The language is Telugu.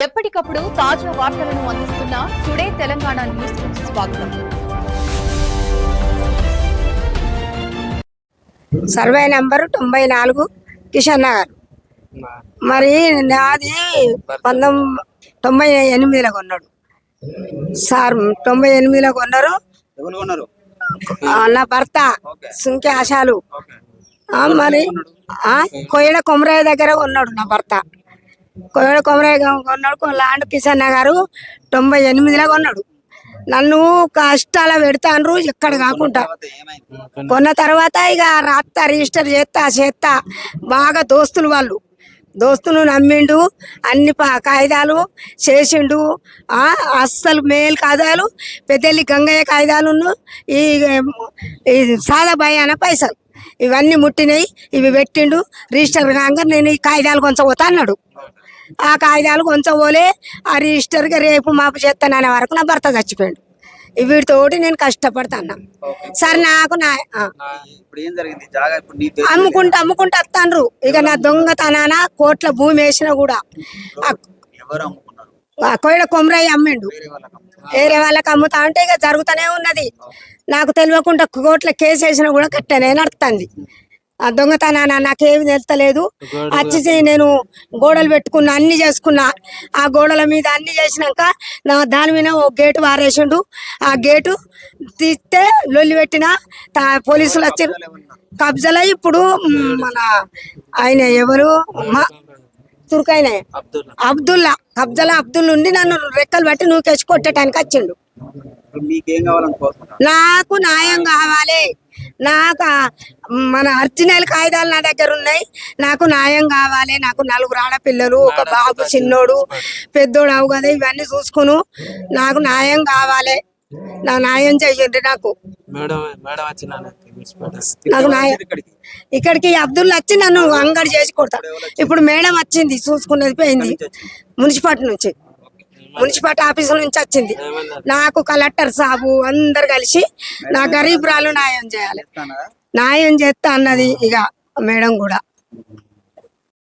ఎప్పటికప్పుడు తాజా వార్తలను అందిస్తున్న టుడే తెలంగాణ న్యూస్కు స్వాగతం. సర్వే నెంబర్ తొంభై నాలుగు కిషన్ నగర్. మరి నాది పంతొమ్మిది తొంభై ఎనిమిదిలో కొన్నాడు. సార్ తొంభై ఎనిమిదిలో కొన్నారు. నా భర్త సుంకి ఆశాలు. మరి ఆ, కోయడ కొమరయ్య దగ్గర కొన్నాడు నా భర్త. కోయడ కొమరయ్య కొన్నాడు లాండ్ కిషన్ గారు తొంభై ఎనిమిదిలో కొన్నాడు. నన్ను కష్టాల పెడతాండ్రు ఇక్కడ కాకుండా. కొన్న తర్వాత ఇక రాత్తా రిజిస్టర్ చేస్తా చేస్తా బాగా దోస్తులు వాళ్ళు. దోస్తులు నమ్మిండు అన్ని ప- కాగితాలు చేసిండు. ఆ, అస్సలు మేల్ కాగితాలు పెద్దల్లి గంగయ్య కాగితాలు ఈ ఈ సాదాబాయి అన్న పైసలు. ఇవన్నీ ముట్టినాయి ఇవి పెట్టిండు. రిజిస్టర్ కాగా నేను ఈ కాగితాలు కొంచెం పోతా అన్నాడు. ఆ కాగితాలు కొంచెం పోలే ఆ రిజిస్టర్గా రేపు మాపు చేస్తాననే వరకు నా భర్త చచ్చిపోయాడు. వీటితోటి నేను కష్టపడతాను సరే నాకు నా అమ్ముకుంటా అమ్ముకుంటా వస్తాండ్రు ఇక నా దొంగతనాన కోట్ల భూమి వేసినా కూడా. కోయిడ కొమరయ్య అమ్మిండు. వేరే వాళ్ళకి అమ్ముతా అంటే ఇక జరుగుతూనే ఉన్నది. నాకు తెలియకుండా కోట్ల కేసు వేసినా కూడా కట్టనే నడుస్తుంది ఆ దొంగతనాన నాకేమి తెలుస్తలేదు. వచ్చి నేను గోడలు పెట్టుకున్నా అన్ని చేసుకున్నా ఆ గోడల మీద అన్ని చేసినాక నా దాని మీద ఒక గేటు వారేసిండు. ఆ గేటు తీస్తే లొల్లి పెట్టిన పోలీసులు వచ్చి కబ్జాలో ఇప్పుడు మన ఆయన ఎవరు? మా- తుర్కైన అబ్దుల్లా. కబ్జాలా అబ్దుల్ ఉండి నన్ను రెక్కలు బట్టి నువ్వు కేసి కొట్టడానికి వచ్చిండు నాకు న్యాయం కావాలి. నాకు మన అర్జినల్ కాగితాలు నా దగ్గర ఉన్నాయి. నాకు న్యాయం కావాలి. నాకు నలుగురు ఆడపిల్లలు ఒక బాబు చిన్నోడు పెద్దోడు అవు కదా ఇవన్నీ చూసుకును. నాకు న్యాయం కావాలి. నా న్యాయం చెయ్యండి నాకు. నాకు న్యాయం. ఇక్కడికి. అబ్దుల్ వచ్చి నన్ను అంగడి చేసి కొడతా. ఇప్పుడు మేడం వచ్చింది చూసుకున్నది పోయింది. మున్సిపాలిటీ నుంచి. మున్సిపాలిటీ ఆఫీసు నుంచి వచ్చింది. నాకు కలెక్టర్ సాబు అందరు కలిసి నా గరీబ్రాలు న్యాయం చేయాలి. న్యాయం చేస్తా అన్నది ఇక మేడం కూడా.